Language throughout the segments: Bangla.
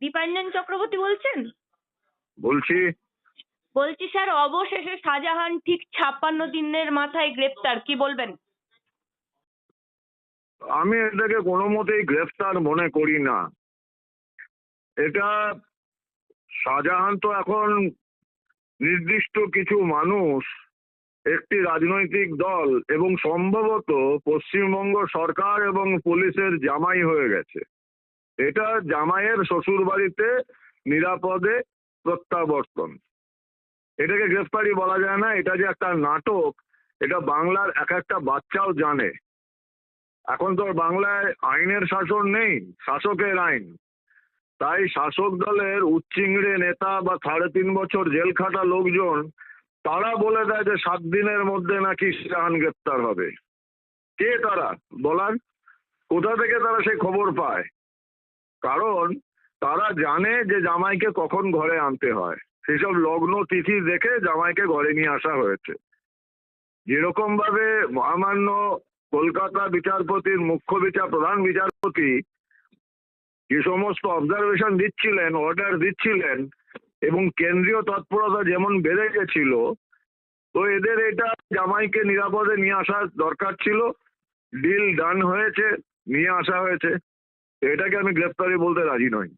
দীপাঞ্জন চক্রবর্তী বলছেন? বলছি। বলছি স্যার অবশেষে শাহজাহান ঠিক ছাপ্পান্ন দিনের মাথায় গ্রেপ্তার। কি বলবেন? আমি এটাকে কোনো মতেই গ্রেফতার মনে করি না। এটা শাহজাহান তো এখন নির্দিষ্ট কিছু মানুষ একটি রাজনৈতিক দল এবং সম্ভবত পশ্চিমবঙ্গ সরকার এবং পুলিশের জামাই হয়ে গেছে। এটা জামাইয়ের শ্বশুর বাড়িতে নিরাপদে প্রত্যাবর্তন। এটাকে গ্রেফতারি বলা যায় না, এটা যে একটা নাটক, এটা বাংলার এক একটা বাচ্চাও জানে। এখন তো বাংলায় আইনের শাসন নেই, শাসকের আইন। তাই শাসক দলের উচ্চিংড়ে নেতা বা সাড়ে তিন বছর জেল খাটা লোকজন, তারা বলে দেয় যে সাত দিনের মধ্যে নাকি শাহান গ্রেপ্তার হবে। কে তারা? বলার? কোথা থেকে তারা সেই খবর পায়? কারণ তারা জানে যে জামাইকে কখন ঘরে আনতে হয়। সেসব লগ্ন তিথি দেখে জামাইকে ঘরে নিয়ে আসা হয়েছে। যেরকম ভাবে মহামান্য কলকাতা বিচারপতির মুখ্য বিচার, প্রধান বিচারপতি যে সমস্ত অবজারভেশন দিচ্ছিলেন অর্ডার দিচ্ছিলেন, এবং কেন্দ্রীয় তৎপরতা যেমন বেড়ে গেছিল, তো এদের এটা জামাইকে নিরাপদে নিয়ে আসার দরকার ছিল। ডিল ডান হয়েছে, নিয়ে আসা হয়েছে। এটাকে আমি গ্রেপ্তারি বলতে রাজি নই।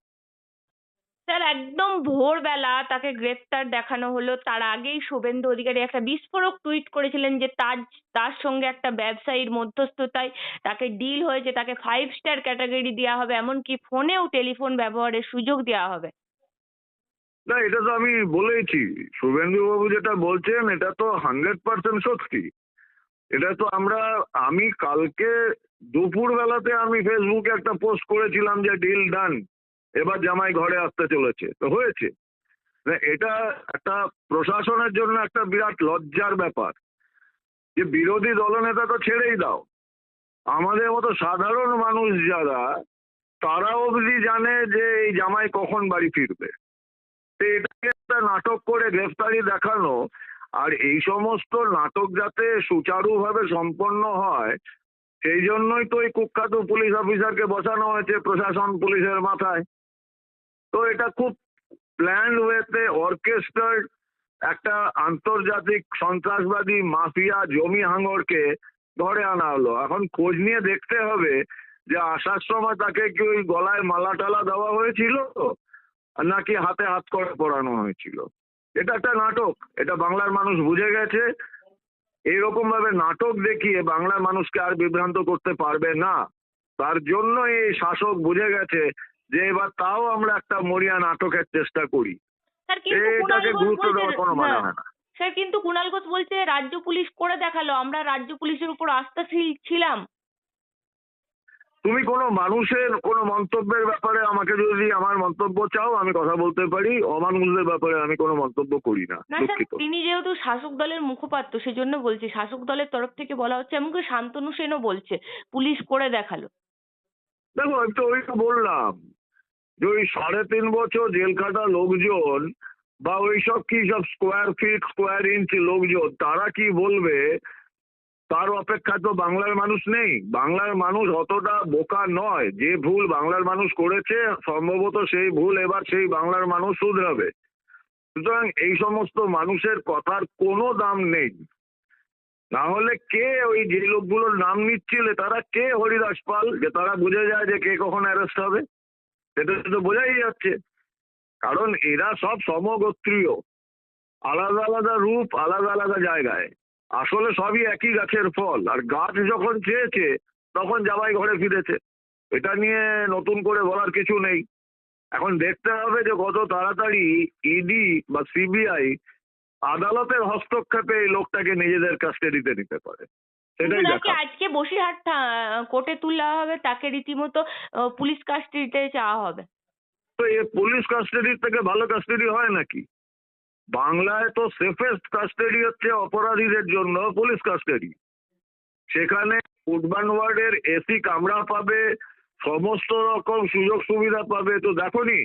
স্যার একদম ভোরবেলা তাকে গ্রেপ্তার দেখানো হলো। তার আগেই শুভেন্দু অধিকারী একটা বিস্ফোরক টুইট করেছিলেন যে তার তার সঙ্গে একটা ব্যবসায়ীর মধ্যস্থতায় তাকে ডিল হয়েছে তাকে ফাইভ স্টার ক্যাটাগরি দেওয়া হবে এমনকি ফোনেও টেলিফোন ব্যবহারের সুযোগ দেওয়া হবে। না এটা তো আমি বলেইছি। শুভেন্দু বাবু যেটা বলছেন এটা তো হান্ড্রেড পার্সেন্ট সত্যি। এটা তো আমরা আমি কালকে দুপুর বেলাতে আমি ফেসবুকে একটা পোস্ট করেছিলাম যে ডিল ডান এবার জামাই ঘরে আসতে চলেছে। তো হয়েছে। এটা একটা প্রশাসনের জন্য একটা বিরাট লজ্জার ব্যাপার। যে, বিরোধী দলনেতা তো ছেড়েই দাও। আমাদের মতো সাধারণ মানুষ যারা, তারা অবধি জানে যে, এই জামাই কখন বাড়ি ফিরবে। তো এটাকে একটা নাটক করে গ্রেফতারি দেখানো, আর এই সমস্ত নাটক যাতে সুচারুভাবে সম্পন্ন হয় সেই জন্যই তো এই কুখ্যাত পুলিশ অফিসারকে বসানো হয়েছে প্রশাসন পুলিশের মাথায়। তো এটা খুব প্ল্যান্ড ওয়েতে অর্কেস্ট্রার একটা আন্তর্জাতিক সন্ত্রাসবাদী মাফিয়া জমি হাঙরকে ধরে আনা হলো। এখন খোঁজ নিয়ে দেখতে হবে যে আসার সময় তাকে কি ওই গলায় মালা টালা দেওয়া হয়েছিল নাকি হাতে হাত করে পড়ানো হয়েছিল। এটা একটা নাটক, এটা বাংলার মানুষ বুঝে গেছে। এইরকম ভাবে নাটক দেখিয়ে বাংলার মানুষকে আর বিভ্রান্ত করতে পারবে না। তার জন্য এই শাসক বুঝে গেছে যে এবার তাও আমরা একটা মরিয়া নাটকের চেষ্টা করি। এটাকে গুরুত্ব দেওয়ার কোনো মানে হয় না। স্যার কিন্তু কুণাল ঘোষ বলছে রাজ্য পুলিশ করে দেখাল আমরা রাজ্য পুলিশের উপর আস্থাশীল ছিলাম। তুমি কোনো মানুষের কোনো মন্তব্যের ব্যাপারে আমাকে যদি আমার মন্তব্য চাও আমি কথা বলতে পারি। অমানুষদের ব্যাপারে আমি কোনো মন্তব্য করি না না স্যার তিনি যেহেতু শাসক দলের মুখপাত্র সেজন্য বলছি শাসক দলের তরফ থেকে বলা হচ্ছে এমনকি শান্তনু সেনও বলছে পুলিশ করে দেখাল। দেখো আমি তো ওই তো বললাম যে ওই সাড়ে তিন বছর জেল খাটা লোকজন বা ওইসব কি সব স্কোয়ার ফিট স্কোয়ার ইঞ্চ লোকজন তারা কি বলবে তার অপেক্ষা তো বাংলার মানুষ নেই। বাংলার মানুষ অতটা বোকা নয়। যে ভুল বাংলার মানুষ করেছে, সম্ভবত সেই ভুল এবার সেই বাংলার মানুষ শুধরাবে। সুতরাং এই সমস্ত মানুষের কথার কোনো দাম নেই। না হলে কে ওই যে লোকগুলোর নাম নিচ্ছিলে, তারা কে হরিদাস পাল? যে তারা বুঝে যায় যে কে কখন অ্যারেস্ট হবে? সেটা তো বোঝাই যাচ্ছে। কারণ এরা সব সমগোত্রীয়। আলাদা আলাদা রূপ, আলাদা আলাদা জায়গায়। আসলে সবই একই গাছের ফল আর গাছ যখন চেয়েছে তখন জামাই ঘরে ফিরেছে। এটা নিয়ে নতুন করে বলার কিছু নেই। এখন দেখতে হবে যে কত তাড়াতাড়ি ইডি বা সিবিআই আদালতের হস্তক্ষেপে এই লোকটাকে নিজেদের কাস্টাডিতে নিতে পারে। সেটাই নাকি আজকে বসিরহাট কোর্টে তোলা হবে তাকে রীতিমতো পুলিশ কাস্টাডিতে চাওয়া হবে। তো এ পুলিশ কাস্টাডির থেকে ভালো কাস্টাডি হয় নাকি? বাংলায় তো সেফেস্ট কাস্টাডি হচ্ছে অপরাধীদের জন্য পুলিশ কাস্টাডি সেখানে উডবান ওয়ার্ডের এসি কামরা পাবে, সমস্ত রকম সুযোগ সুবিধা পাবে। তো দেখো নি,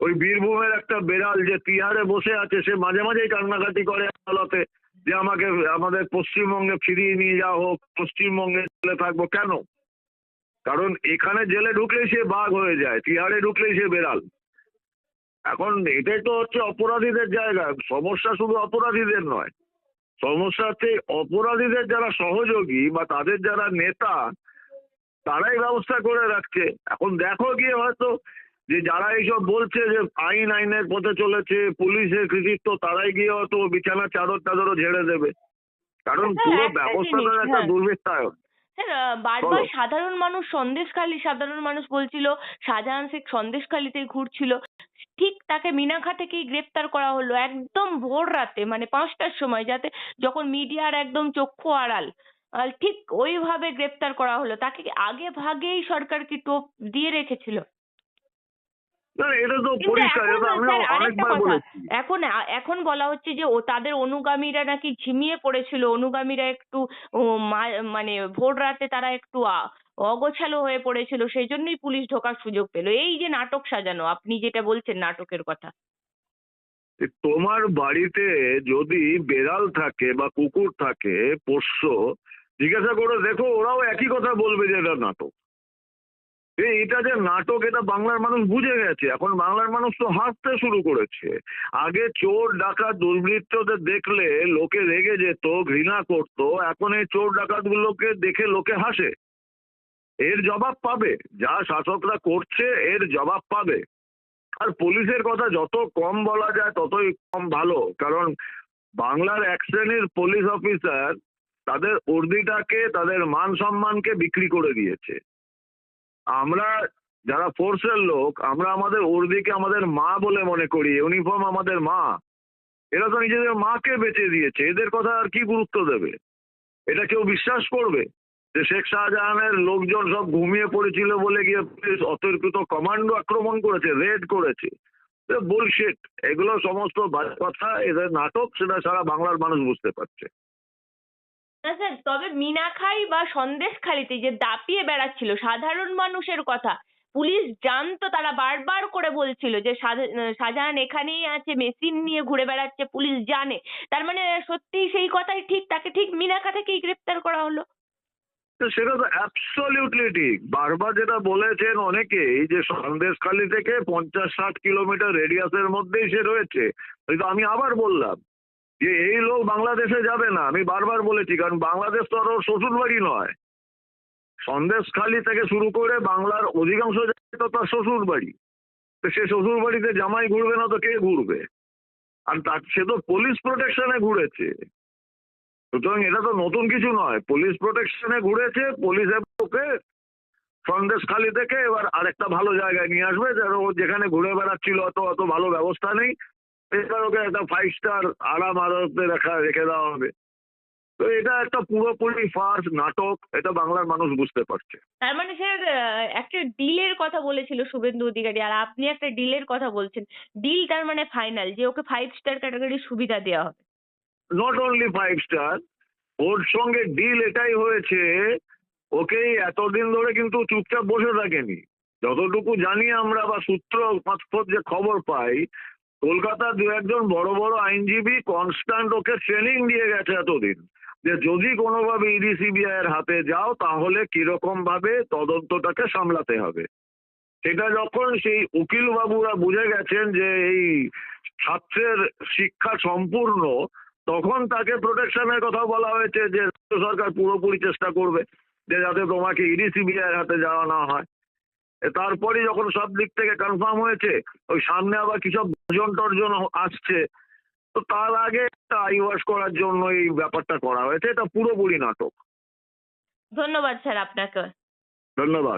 ওই বীরভূমের একটা বেড়াল যে তিহারে বসে আছে, সে মাঝে মাঝেই কান্নাকাটি করে আদালতে যে আমাকে, আমাদের পশ্চিমবঙ্গে ফিরিয়ে নিয়ে যাওয়া হোক, পশ্চিমবঙ্গে জেলে থাকব কেন? কারণ এখানে জেলে ঢুকলেই সে বাঘ হয়ে যায়, তিহারে ঢুকলেই সে বেড়াল। এখন এটাই তো হচ্ছে অপরাধীদের জায়গা। সমস্যা শুধু অপরাধীদের নয়। সমস্যা হচ্ছে অপরাধীদের যারা সহযোগী বা তাদের যারা নেতা তারাই ব্যবস্থা করে রাখছে। এখন দেখো গিয়ে হয়তো যে যারা এইসব বলছে যে আইন আইনের পথে চলেছে পুলিশের কৃতিত্ব তারাই গিয়ে হয়তো বিছানা চাদর টাদরও ঝেড়ে দেবে। কারণ হ্যাঁ, পুরো একটা ব্যবস্থাটা একটা হ্যাঁ। দুর্বৃত্তায়ন। আহ, বারবার। সাধারণ মানুষ সন্দেশখালী সাধারণ মানুষ বলছিল শাহজাহান শেখ সন্দেশখালীতে ঘুরছিল। ঠিক তাকে মিনাখা থেকেই গ্রেপ্তার করা হলো একদম ভোর রাতে মানে পাঁচটার সময় যাতে যখন মিডিয়ার একদম চক্ষু আড়াল আর ঠিক ওইভাবে গ্রেপ্তার করা হলো। তাকে কি আগে ভাগেই সরকার কি টোপ দিয়ে রেখেছিল। না এটা তো পরিষ্কার এখন এটা আমি অনেকবার বলেছি। এখন এখন বলা হচ্ছে যে ও তাদের অনুগামীরা নাকি ঝিমিয়ে পড়েছিল অনুগামীরা একটু মানে ভোর রাতে তারা একটু অগোছালো হয়ে পড়েছিল সেই জন্যই পুলিশ ঢোকার সুযোগ পেল। এই যে নাটক সাজানো আপনি যেটা বলছেন নাটকের কথা। তোমার বাড়িতে যদি বেড়াল থাকে বা কুকুর থাকে পোষ্য জিজ্ঞাসা করে দেখো ওরাও একই কথা বলবে যে এটা নাটক। এটা যে নাটক, এটা বাংলার মানুষ বুঝে গেছে। এখন বাংলার মানুষ তো হাসতে শুরু করেছে। আগে চোর, ডাকাত, দুর্বৃত্তদের দেখলে লোকে রেগে যেত, ঘৃণা করত। এখন এই চোর, ডাকাতগুলোকে দেখে লোকে হাসে। এর জবাব পাবে। যা শাসকরা করছে, এর জবাব পাবে। আর পুলিশের কথা যত কম বলা যায়, ততই কম ভালো। কারণ বাংলার এক শ্রেণির পুলিশ অফিসার তাদের উর্দিটাকে, তাদের মান সম্মানকে বিক্রি করে দিয়েছে। আমরা যারা ফোর্সের লোক, আমরা আমাদের উর্দিকে আমাদের মা বলে মনে করি ইউনিফর্ম আমাদের মা। এরা তো নিজেদের মাকে বেঁচে দিয়েছে, এদের কথা আর কি গুরুত্ব দেবে? এটা কেউ বিশ্বাস করবে? যে শেখ শাহজাহানের লোকজন সব ঘুমিয়ে পড়েছিল বলে গিয়ে পুলিশ অতর্কিত কমান্ডো আক্রমণ করেছে রেড করেছে। বুলশিট এগুলো সমস্ত কথা, এদের নাটক, সেটা সারা বাংলার মানুষ বুঝতে পারছে। তবে মিনাখাই বা সন্দেশখালীতে যে দাপিয়ে বেড়াচ্ছিল সাধারণ মানুষের কথা, পুলিশ জানতো তারা বারবার করে বলছিল যে শাহজাহান এখানেই আছে, মেশিন নিয়ে ঘুরে বেড়াচ্ছে, পুলিশ জানে। তার মানে সত্যিই সেই কথাই ঠিক, তাকে ঠিক মিনাখা থেকেই গ্রেপ্তার করা হলো? তো সেটা তো অ্যাবসলিউটলি ঠিক। বারবার যেটা বলেছেন অনেকেই যে সন্দেশখালি থেকে পঞ্চাশ ষাট কিলোমিটার রেডিয়াসের মধ্যেই সে রয়েছে। কিন্তু আমি আবার বললাম যে এই লোক বাংলাদেশে যাবে না। আমি বারবার বলেছি, কারণ বাংলাদেশ তো আর ওর শ্বশুর বাড়ি নয় সন্দেশখালী থেকে শুরু করে বাংলার অধিকাংশ জায়গায় তো তার শ্বশুর বাড়ি তো সে শ্বশুর বাড়িতে জামাই ঘুরবে না তো কে ঘুরবে? আর তার সে তো পুলিশ প্রোটেকশনে ঘুরেছে। সুতরাং এটা তো নতুন কিছু নয়। পুলিশ প্রোটেকশনে ঘুরেছে পুলিশ ওকে সন্দেশখালি থেকে এবার আরেকটা ভালো জায়গায় নিয়ে আসবে, যেন ও যেখানে ঘুরে বেড়াচ্ছিল অত অত ভালো ব্যবস্থা নেই। এবার ওকে একটা ফাইভ স্টার আরাম আদালতে রেখা রেখে দেওয়া হবে। তো এটা একটা পুরোপুরি ফার্স নাটক এটা বাংলার মানুষ বুঝতে পারছে। তার মানে স্যার একটা ডিলের কথা বলেছিল শুভেন্দু অধিকারী আর আপনি একটা ডিলের কথা বলছেন। ডিল তার মানে ফাইনাল যে ওকে ফাইভ স্টার ক্যাটাগরির সুবিধা দেওয়া হবে। নট অনলি ফাইভ স্টার ওর সঙ্গে ডিল এটাই হয়েছে ওকে এতদিন ধরে কিন্তু চুপচাপ বসে থাকেনি। যতটুকু জানি আমরা বা সূত্র মারফত যে খবর পাই কলকাতার দু একজন বড় বড় আইনজীবী কনস্ট্যান্ট ওকে ট্রেনিং দিয়ে গেছে এতদিন। যে যদি কোনোভাবে ইডি, সিবিআই এর হাতে যাও, তাহলে কীরকম ভাবে তদন্তটাকে সামলাতে হবে। সেটা যখন সেই উকিল বাবুরা বুঝে গেছেন যে এই ছাত্রের শিক্ষা সম্পূর্ণ, তখন তাকে প্রোটেকশনের কথা বলা হয়েছে যে রাজ্য সরকার পুরোপুরি চেষ্টা করবে যে যাতে তোমাকে ইডি, সিবিআই এর হাতে যাওয়া না হয়। তারপরে যখন সব দিক থেকে কনফার্ম হয়েছে ওই সামনে আবার কিসব গর্জন টর্জন আসছে তো তার আগে একটা আই ওয়াশ করার জন্য এই ব্যাপারটা করা হয়েছে এটা পুরোপুরি নাটক। ধন্যবাদ স্যার আপনাকে। ধন্যবাদ।